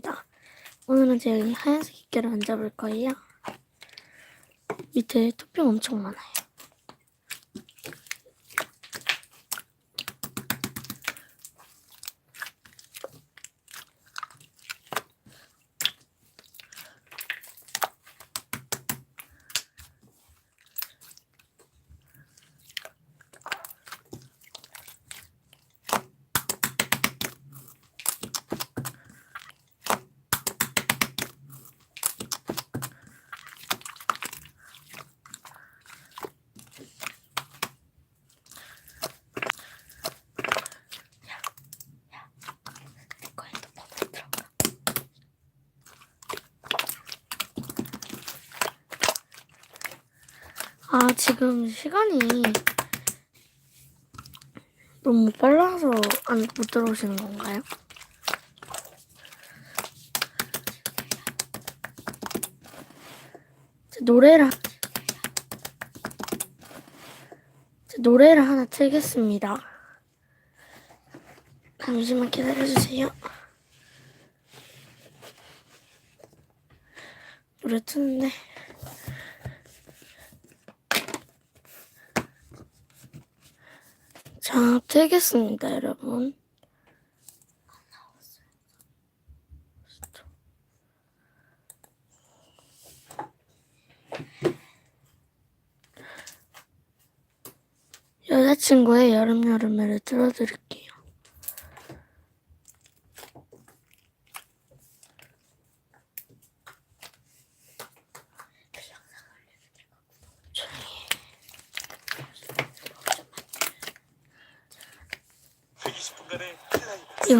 반갑습니다. 오늘은 제가 이 하얀색 안 잡을 거예요. 밑에 토핑 엄청 많아요. 아, 지금 시간이 너무 빨라서 안, 못 들어오시는 건가요? 제 노래를, 제 노래를 하나 틀겠습니다. 잠시만 기다려주세요. 노래 트는데. 자, 틀겠습니다, 여러분. 여자친구의 여름 여름에를 틀어드릴게요. 이건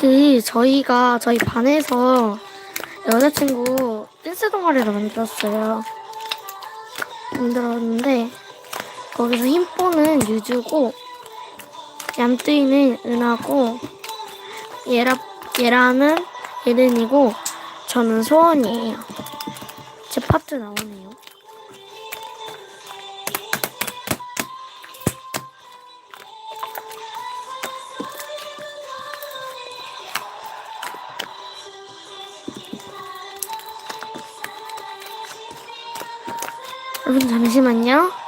결. 그 저희가 저희 반에서 여자친구 댄스 동아리를 만들었어요. 만들었는데 거기서 힘뽀는 유주고 얌뜨이는 은하고 예라 예라는 예른이고 저는 소원이에요. 제 파트 나오네요. 여러분 잠시만요.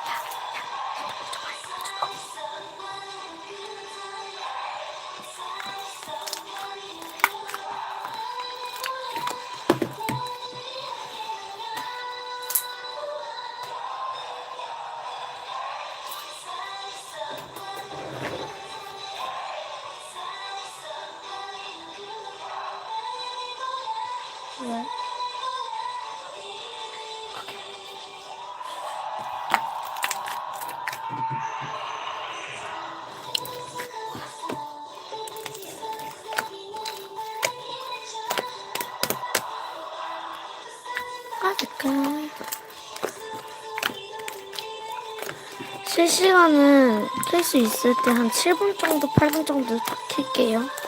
실시간은 켤 수 있을 때 한 7분 정도, 8분 정도 딱 켤게요.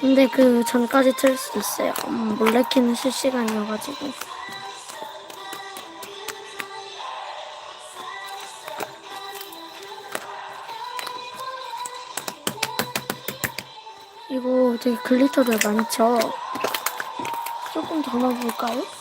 근데 그 전까지 틀 수 있어요. 음, 몰래 켜는 실시간이어가지고. 이거 되게 글리터들 많죠? 조금 더 넣어볼까요?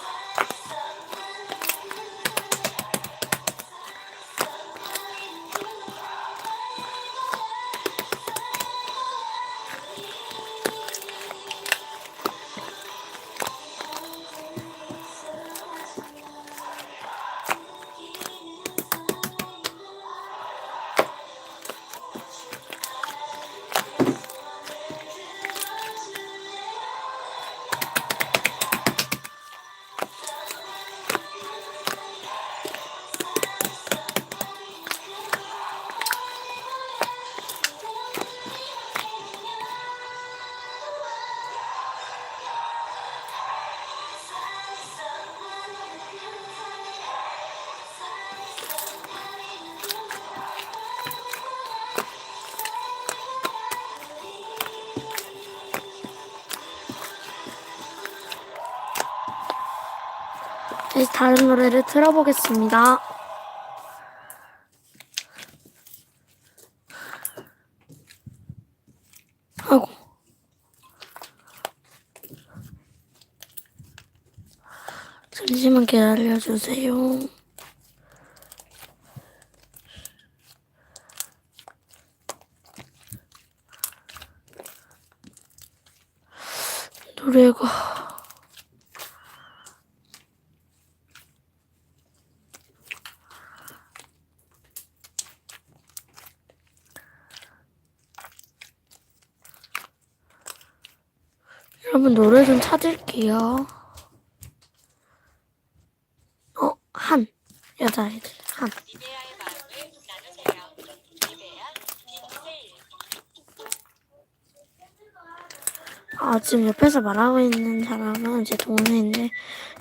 다시 다른 노래를 틀어보겠습니다. 아이고. 잠시만 기다려주세요. 노래가 여러분 노래 좀 찾을게요. 어, 한 여자애들 한. 아 지금 옆에서 말하고 있는 사람은 제 동생인데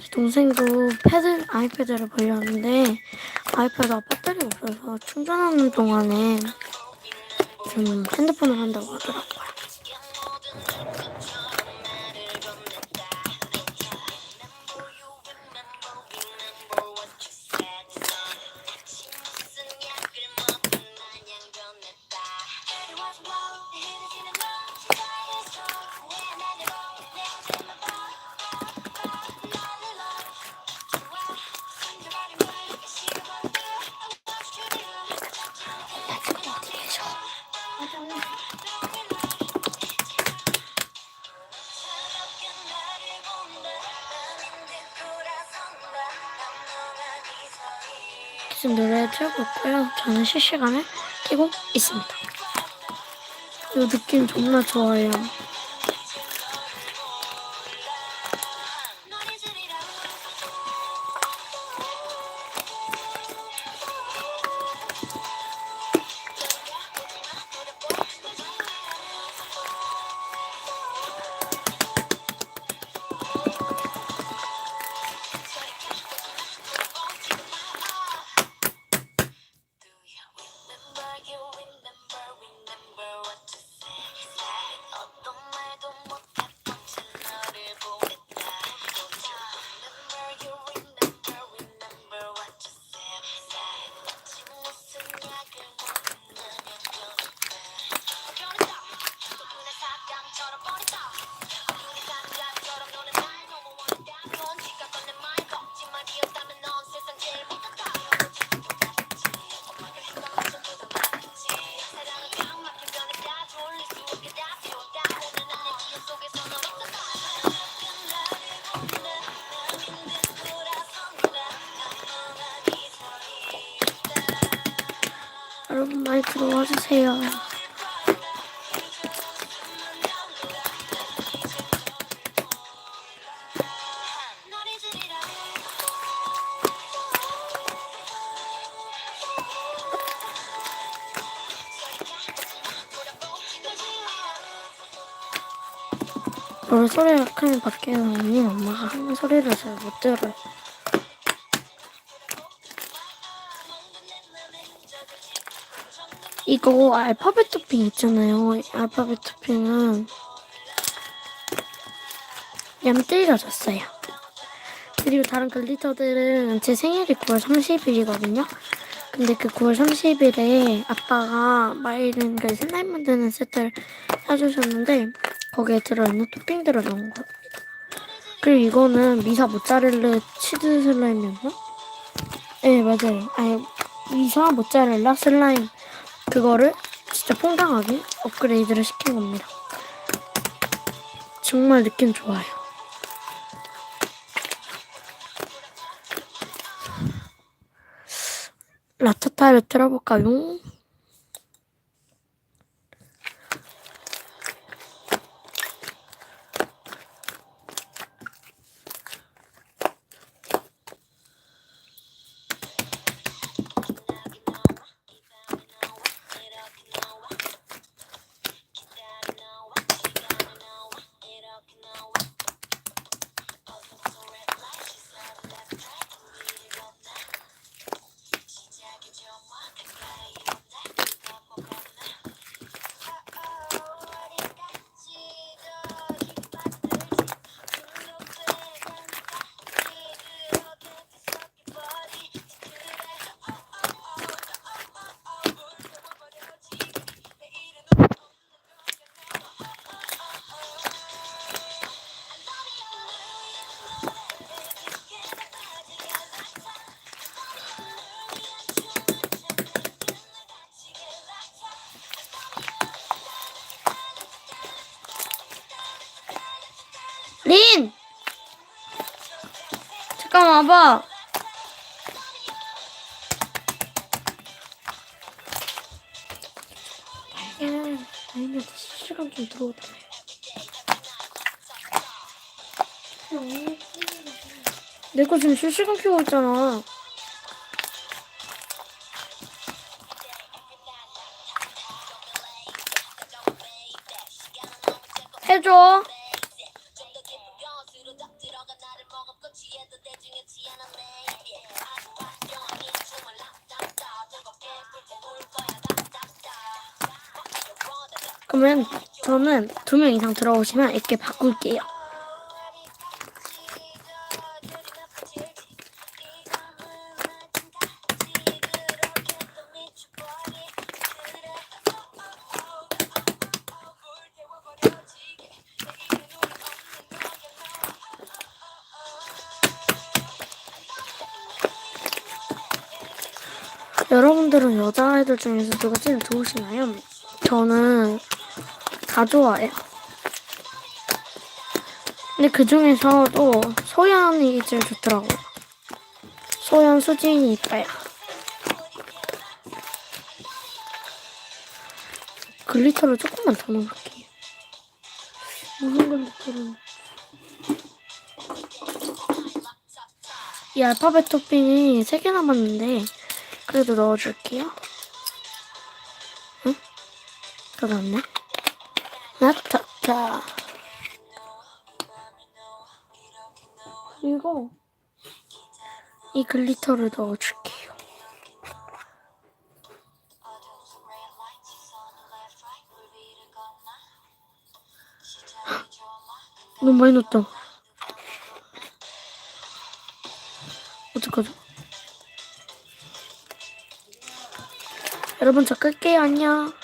제 동생도 패드 아이패드를 보려는데 아이패드가 배터리가 없어서 충전하는 동안에 좀 핸드폰을 한다고 하더라고요. 틀고 있고요. 저는 실시간에 끼고 있습니다. 이 느낌 정말 좋아요. 노래 소리가 크면 밖에서 언니 엄마가 하는 소리를 잘 못 들어요. 이거 알파벳 토핑 있잖아요. 이 알파벳 토핑은 얌때려졌어요. 그리고 다른 글리터들은 제 생일이 9월 30일이거든요. 근데 그 9월 30일에 아빠가 마이른 그 슬라임 만드는 세트를 사주셨는데 거기에 들어있는 토핑 들어놓은 겁니다. 그리고 이거는 미사 모짜렐라 치즈 슬라임이었나? 네 맞아요. 아니 미사 모짜렐라 슬라임 그거를 진짜 퐁당하게 업그레이드를 시킨 겁니다. 정말 느낌 좋아요. 라타타를 틀어볼까요? 와봐. 음, 아니면 실시간 좀 들어오다. 내거 지금 실시간 켜고 있잖아. 해줘. 그러면 저는 두 명 이상 들어오시면 이렇게 바꿀게요. 여러분들은 여자아이들 중에서 누가 제일 좋으시나요? 저는 다 좋아해요. 근데 그 중에서도 소연이 제일 좋더라고요. 소연, 수진이 이뻐요. 글리터를 조금만 더 넣을게요. 무슨 글리터를? 이 알파벳 토핑이 3개 남았는데 그래도 넣어줄게요. 응? 더 넣었네. 나타타. 그리고 이 글리터를 넣어줄게요. 너무 많이 넣었다. 어떡하죠? 여러분 저 끌게요. 안녕.